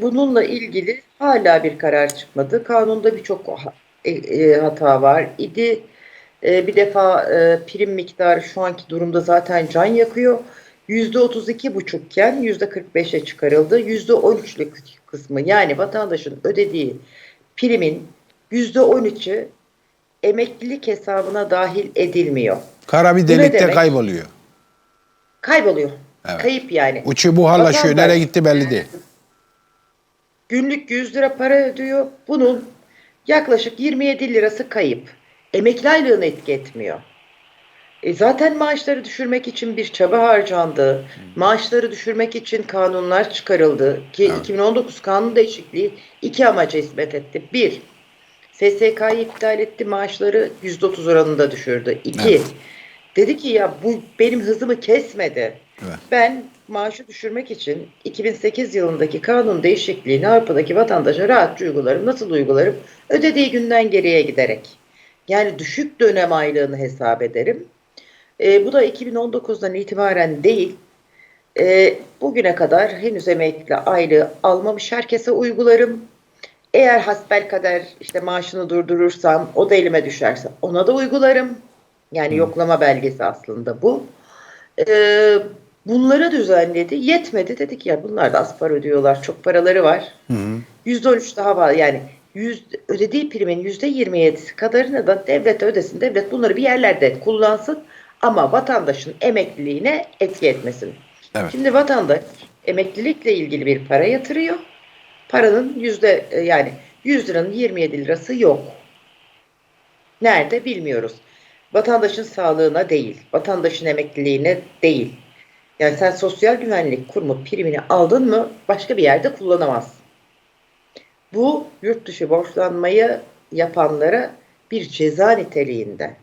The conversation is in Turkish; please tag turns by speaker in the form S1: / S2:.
S1: bununla ilgili hala bir karar çıkmadı. Kanunda birçok e, e, hata var idi. E, bir defa prim miktarı şu anki durumda zaten can yakıyor. Yüzde otuz iki buçukken yüzde 45'e çıkarıldı. Yüzde on üçlük kısmı yani vatandaşın ödediği primin yüzde on üçü emeklilik hesabına dahil edilmiyor.
S2: Kara bir delikte
S1: demek?
S2: kayboluyor.
S1: Kayboluyor.
S2: Evet.
S1: Kayıp yani.
S2: Uçu buharlaşıyor.
S1: Vatandaş-
S2: Nereye gitti belli değil.
S1: Günlük 100 lira para ödüyor. Bunun yaklaşık 27 lirası kayıp. Emekli aylığını etki etmiyor. E zaten maaşları düşürmek için bir çaba harcandı. Maaşları düşürmek için kanunlar çıkarıldı. Ki 2019 kanun değişikliği iki amaca hizmet etti. Bir, SSK'yı iptal etti, maaşları %30 oranında düşürdü. İki,
S2: Evet.
S1: Dedi ki ya bu benim hızımı kesmedi.
S2: Evet.
S1: Ben maaşı düşürmek için 2008 yılındaki kanun değişikliğini Avrupa'daki vatandaşa rahatça uygularım. Nasıl uygularım? Ödediği günden geriye giderek. Yani düşük dönem aylığını hesap ederim. E, bu da 2019'dan itibaren değil. E, bugüne kadar henüz emekli aylığı almamış herkese uygularım. Eğer hasbelkader işte maaşını durdurursam o da elime düşerse ona da uygularım. Yani yoklama belgesi aslında bu. Ee, bunları düzenledi. Yetmedi. Dedik ya bunlar da az para ödüyorlar. Çok paraları var. Yüzde on üç daha var. Yani yüz, ödediği primin yüzde yirmi yedisi kadarını da devlet ödesin. Devlet bunları bir yerlerde kullansın ama vatandaşın emekliliğine etki etmesin.
S2: Evet.
S1: Şimdi vatandaş emeklilikle ilgili bir para yatırıyor. Paranın yüzde e, yani 100 liranın 27 lirası yok. Nerede bilmiyoruz. Vatandaşın sağlığına değil, vatandaşın emekliliğine değil. Yani sen sosyal güvenlik kurumu primini aldın mı başka bir yerde kullanamazsın. Bu yurt dışı borçlanmayı yapanlara bir ceza niteliğinde.